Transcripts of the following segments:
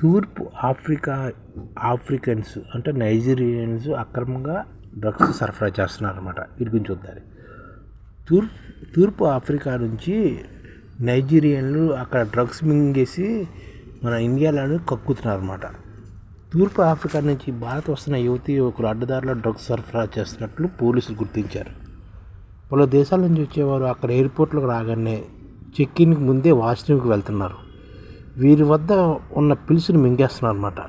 తూర్పు Africa Africans అంటే Nigerians అక్రమంగా డ్రగ్స్ సరఫరా చేస్తున్నారు అనమాట వీటి గురించి చూద్దాం. తూర్పు తూర్పు ఆఫ్రికా నుంచి నైజీరియన్లు అక్కడ డ్రగ్స్ మింగేసి మన ఇండియాలో కక్కుతున్నారు అనమాట తూర్పు ఆఫ్రికా నుంచి భారత్ వస్తున్న యువతి యువకులు అడ్డదారిలో డ్రగ్స్ సరఫరా చేస్తున్నట్లు పోలీసులు గుర్తించారు. పలు దేశాల నుంచి వచ్చేవారు అక్కడ ఎయిర్పోర్ట్లోకి రాగానే చెక్ ఇన్కి ముందే వాష్రూమ్కి వెళ్తున్నారు. వీరి వద్ద ఉన్న పిలుసుని మింగేస్తున్నారు అనమాట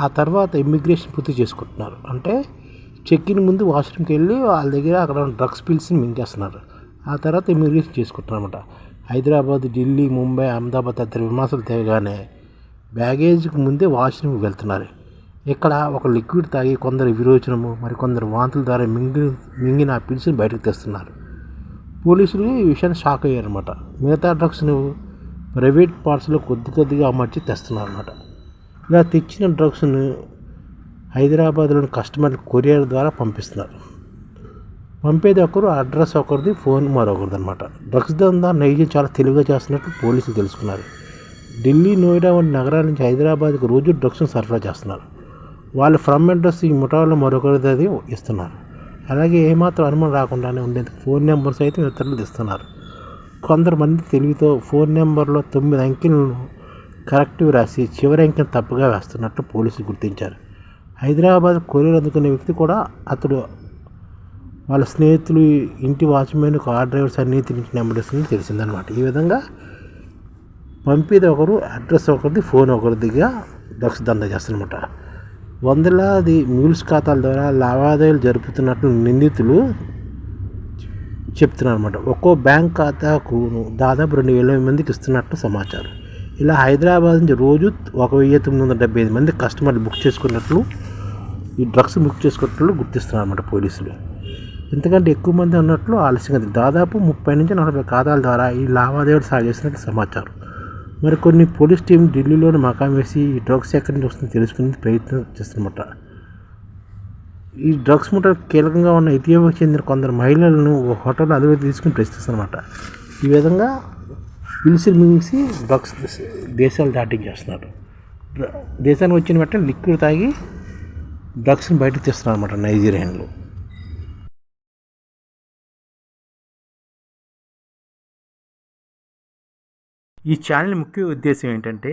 ఆ తర్వాత ఇమ్మిగ్రేషన్ పూర్తి చేసుకుంటున్నారు. అంటే చెక్ ఇన్ ముందు వాష్రూమ్కి వెళ్ళి వాళ్ళ దగ్గర అక్కడ ఉన్న డ్రగ్స్ పిల్స్ని మింగేస్తున్నారు. ఆ తర్వాత ఇమ్మిగ్రేషన్ చేసుకుంటున్నారు అనమాట హైదరాబాద్ ఢిల్లీ ముంబై అహ్మదాబాద్ తదితర విమానాలు తేగానే బ్యాగేజ్కి ముందే వాష్రూమ్కి వెళ్తున్నారు. ఇక్కడ ఒక లిక్విడ్ తాగి కొందరు విరోచనము మరికొందరు వాంతుల ద్వారా మింగి మింగిన ఆ పిల్స్ని బయటకు తెస్తున్నారు. పోలీసులు ఈ విషయాన్ని షాక్ అయ్యారనమాట మిగతా డ్రగ్స్ను ప్రైవేట్ పార్ట్స్లో కొద్ది కొద్దిగా అమర్చి తెస్తున్నారు అనమాట ఇలా తెచ్చిన డ్రగ్స్ను హైదరాబాద్లోని కస్టమర్ కొరియర్ ద్వారా పంపిస్తున్నారు. పంపేది ఒకరు అడ్రస్ ఒకరిది ఫోన్ మరొకరిది అనమాట డ్రగ్స్ దందా నైజం చాలా తెలివిగా చేస్తున్నట్టు పోలీసులు తెలుసుకున్నారు. ఢిల్లీ నోయిడా వంటి నగరాల నుంచి హైదరాబాద్కి రోజు డ్రగ్స్ను సరఫరా చేస్తున్నారు. వాళ్ళు ఫ్రమ్ అడ్రస్ ఈ ముఠాలో మరొకరిది ఇస్తున్నారు. అలాగే ఏమాత్రం అనుమానం రాకుండానే ఉండేందుకు ఫోన్ నెంబర్స్ అయితే ఇతరులు ఇస్తున్నారు. కొందరు మంది తెలివితో ఫోన్ నెంబర్లో తొమ్మిది అంకెలను కరెక్ట్గా రాసి చివరి అంకెను తప్పుగా వేస్తున్నట్టు పోలీసులు గుర్తించారు. హైదరాబాద్ కొరియర్ అందుకునే వ్యక్తి కూడా అతడు వాళ్ళ స్నేహితులు ఇంటి వాచ్మెన్ కార్ డ్రైవర్స్ అన్నీ తిరిగి నెంబర్ ఇస్తుందని తెలిసిందనమాట ఈ విధంగా పంపేది ఒకరు అడ్రస్ ఒకరిది ఫోన్ ఒకరిదిగా డ్రగ్స్ దందా చేస్తారనమాట వందలాది మ్యూల్స్ ఖాతాల ద్వారా లావాదేవీలు జరుపుతున్నట్లు నిందితులు చెప్తున్నారు అనమాట ఒక్కో బ్యాంక్ ఖాతాకు దాదాపు రెండు వేల మందికి ఇస్తున్నట్టు సమాచారం. ఇలా హైదరాబాద్ నుంచి రోజు ఒక వెయ్యి తొమ్మిది వందల డెబ్బై ఐదు మంది కస్టమర్లు బుక్ చేసుకున్నట్లు ఈ డ్రగ్స్ బుక్ చేసుకున్నట్లు గుర్తిస్తున్నారు అనమాట పోలీసులు. ఎందుకంటే ఎక్కువ మంది ఉన్నట్లు ఆలస్యంగా దాదాపు ముప్పై నుంచి నలభై ఖాతాల ద్వారా ఈ లావాదేవీలు సాగేసినట్లు సమాచారం. మరి కొన్ని పోలీస్ టీం ఢిల్లీలోని మకాం వేసి ఈ డ్రగ్స్ ఎక్కడి నుంచి వస్తుందో తెలుసుకునే ప్రయత్నం చేస్తున్నమాట. ఈ డ్రగ్స్ ముఠ కీలకంగా ఉన్న ఇథియోపియాకు చెందిన కొందరు మహిళలను ఒక హోటల్ అదుపు తీసుకుని ప్రశ్నిస్తారన్నమాట ఈ విధంగా పిలుసులు మింగిసి డ్రగ్స్ దేశాలు దాటించేస్తున్నారు దేశానికి వచ్చిన వెంటనే లిక్విడ్ తాగి డ్రగ్స్ని బయటకు తీస్తున్నారు అనమాట నైజీరియన్లు. ఈ ఛానల్ ముఖ్య ఉద్దేశం ఏంటంటే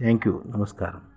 Thank you. నమస్కారం.